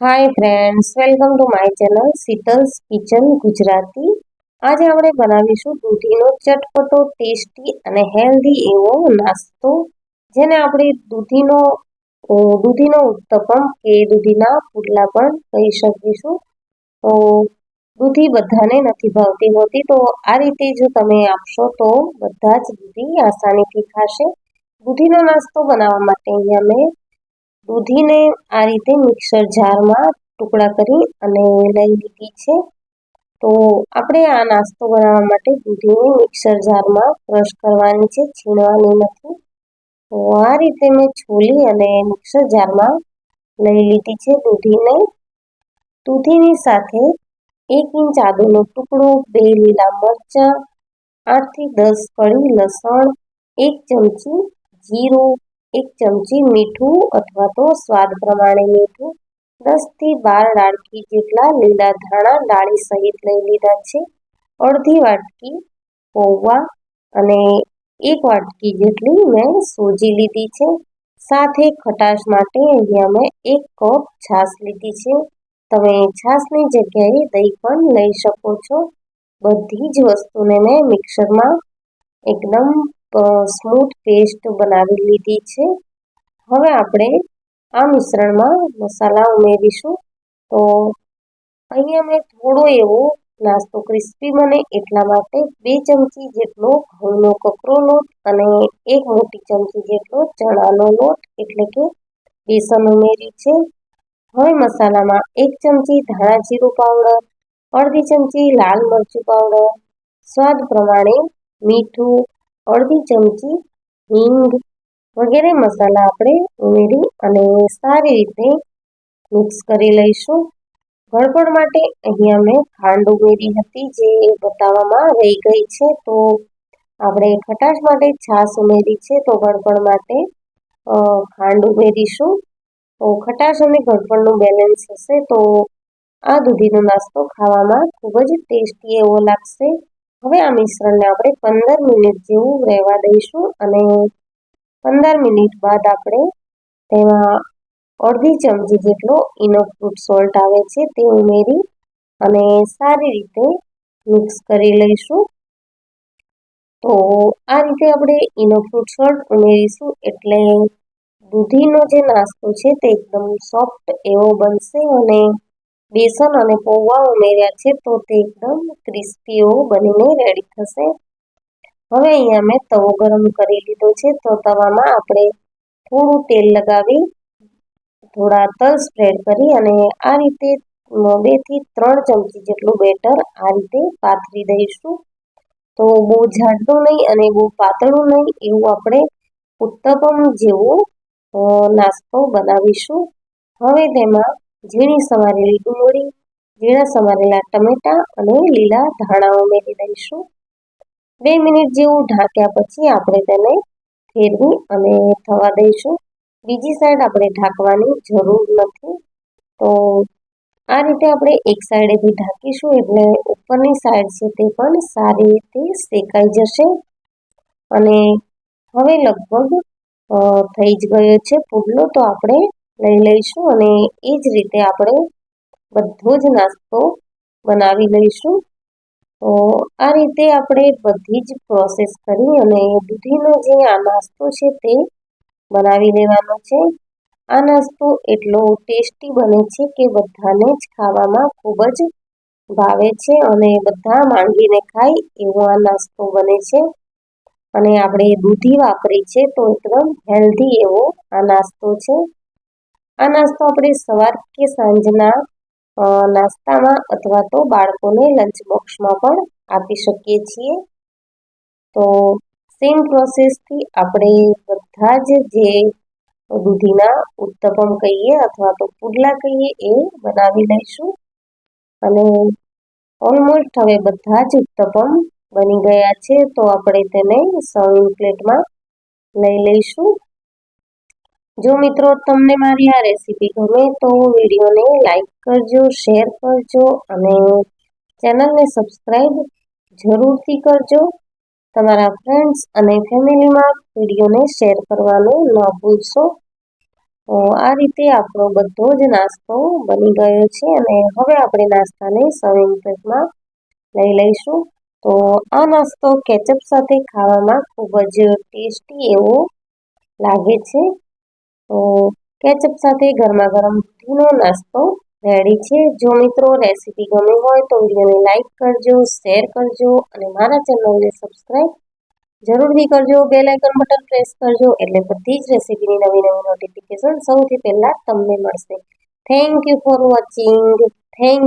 Hi friends welcome to my channel Sheetal's kitchen Gujarati આજે આપણે બનાવીશું દૂધીનો ચટપટો ટેસ્ટી અને હેલ્ધી એવો નાસ્તો, જેને આપણે દૂધીનો દૂધીનો ઉત્તપમ કે દૂધીના પુડલા પણ કહી શકીશું. તો દૂધી બધાને નથી ભાવતી હોતી, તો આ રીતે જો તમે આપશો તો બધા જ દૂધી આસાનીથી ખાશે. દૂધીનો નાસ્તો બનાવવા માટે અહીંયા મેં દૂધીને આ રીતે મિક્સર જારમાં ટુકડા કરી અને લઈ લીધી છે. તો આપણે આ નાસ્તો બનાવવા માટે દૂધીને મિક્સર જારમાં ક્રશ કરવાની છે, છીણવાની નથી. તો આ રીતે મેં છોલી અને મિક્સર જારમાં લઈ લીધી છે દૂધીને. દૂધીની સાથે એક ઇંચ આદુનો ટુકડો, બે લીલા મરચાં, આઠથી દસ કળી લસણ, એક ચમચી જીરું એક ચમચી મીઠું અથવા તો સ્વાદ પ્રમાણે મીઠું દસથી બાર ડાળકી જેટલા લીલા ધાણા ડાળી સહિત લઈ લીધા છે. અડધી વાટકી પૌવા અને એક વાટકી જેટલી મેં સોજી લીધી છે. સાથે ખટાશ માટે અહીંયા મેં એક કપ છાશ લીધી છે. તમે છાશની જગ્યાએ દહીં પણ લઈ શકો છો. બધી જ વસ્તુને મેં મિક્સરમાં એકદમ સ્મૂથ પેસ્ટ બનાવી લીધી છે. હવે આપણે આ મિશ્રણમાં મસાલા ઉમેરીશું. તો અહીંયા મેં થોડો એવો નાસ્તો ક્રિસ્પી બને એટલા માટે બે ચમચી જેટલો ઘઉંનો કકરો લોટ અને એક મોટી ચમચી જેટલો ચણાનો લોટ, એટલે કે બેસન ઉમેરી છે. હવે મસાલામાં એક ચમચી ધાણા જીરું પાવડર, અડધી ચમચી લાલ મરચું પાવડર. સ્વાદ પ્રમાણે મીઠું અડધી ચમચી હિંગ વગેરે મસાલા આપણે ઉમેરી અને સારી રીતે મિક્સ કરી લઈશું. ગળપણ માટે અહીંયા મેં ખાંડ ઉમેરી હતી જે બતાવવામાં રહી ગઈ છે. તો આપણે ખટાશ માટે છાશ ઉમેરી છે. તો ગળપણ માટે ખાંડ ઉમેરીશું. તો ખટાશ અને ગળપણનું બેલેન્સ હશે તો આ દૂધીનો નાસ્તો ખાવામાં ખૂબ જ ટેસ્ટી એવો લાગશે. હવે આ મિશ્રણને આપણે પંદર મિનિટ જેવું રહેવા દઈશું અને પંદર મિનિટ બાદ આપણે તેમાં અડધી ચમચી જેટલો ઇનો ફ્રૂટ સોલ્ટ આવે છે તે ઉમેરી અને સારી રીતે મિક્સ કરી લઈશું. તો આ રીતે આપણે ઇનો ફ્રૂટ સોલ્ટ ઉમેરીશું એટલે દૂધીનો જે નાસ્તો છે તે એકદમ સોફ્ટ એવો બનશે અને બેસન અને પૌવા ઉમેર્યા છે તો તે એકદમ ક્રિસ્પી એવો બનીને રેડી થશે. હવે અહીંયા મેં તવો ગરમ કરી લીધો છે તો તવામાં આપણે થોડું તેલ લગાવી, થોડા તલ સ્પ્રેડ કરી અને આ રીતે બેથી ત્રણ ચમચી જેટલું બેટર આ રીતે પાથરી દઈશું. તો બહુ જાડું નહીં અને બહુ પાતળું નહીં એવું આપણે ઉત્તપમ જેવો નાસ્તો બનાવીશું. હવે તેમાં ઝીણી સમારેલી ડુંગળી ઝીણા સમારેલા ટમેટાં અને લીલા ધાણા ઉમેરી દઈશું બે મિનિટ જેવું ઢાંક્યા પછી આપણે તેને ફેરવી અને થવા દઈશું. બીજી સાઈડ આપણે ઢાંકવાની જરૂર નથી. તો આ રીતે આપણે એક સાઈડેથી ઢાંકીશું, એટલે ઉપરની સાઈડ છે તે પણ સારી રીતે શેકાઈ જશે. અને હવે લગભગ થઈ જ ગયો છે પુડલો, તો આપણે લઈ લઈશું અને એ જ રીતે આપણે બધો જ નાસ્તો બનાવી લઈશું. તો આ રીતે આપણે બધી જ પ્રોસેસ કરી અને દૂધીનો જે આ નાસ્તો છે તે બનાવી લેવાનો છે. આ નાસ્તો એટલો ટેસ્ટી બને છે કે બધાને જ ખાવામાં ખૂબ જ ભાવે છે અને બધા માંગીને ખાય એવો આ નાસ્તો બને છે. અને આપણે દૂધી વાપરી છે તો એકદમ હેલ્ધી એવો આ નાસ્તો છે. આ નાસ્તો આપણે સવાર કે સાંજના નાસ્તામાં અથવા તો બાળકોને લંચ બોક્સમાં પણ આપી શકીએ છીએ. તો સેમ પ્રોસેસથી આપણે બધા જ જે દૂધીના ઉત્તપમ કહીએ અથવા તો પુડલા કહીએ એ બનાવી લઈશું. અને ઓલમોસ્ટ હવે બધા જ ઉત્તપમ બની ગયા છે તો આપણે તેને સર્વિંગ પ્લેટમાં લઈ લઈશું. જો મિત્રો તમને મારી આ રેસીપી ગમે તો વિડીયોને લાઈક કરજો શેર કરજો અને ચેનલને સબસ્ક્રાઈબ જરૂરથી કરજો. તમારા ફ્રેન્ડ્સ અને ફેમિલીમાં વિડીયોને શેર કરવાનું ન ભૂલશો. તો આ રીતે આપણો બધો જ નાસ્તો બની ગયો છે અને હવે આપણે નાસ્તાને સર્વિંગ પ્લેટમાં લઈ લઈશું. તો આ નાસ્તો કેચઅપ સાથે ખાવામાં ખૂબ જ ટેસ્ટી એવો લાગે છે. તો કેચઅપ સાથે ગરમા ગરમ દૂધીનો નાસ્તો રેડી છે. જો મિત્રો રેસીપી ગમી હોય તો વિડીયોને લાઇક કરજો શેર કરજો અને મારા ચેનલને સબસ્ક્રાઈબ જરૂરથી કરજો. બે આઇકન બટન પ્રેસ કરજો એટલે બધી જ રેસીપીની નવી નવી નોટિફિકેશન સૌથી પહેલાં તમને મળશે. Thank you for watching thank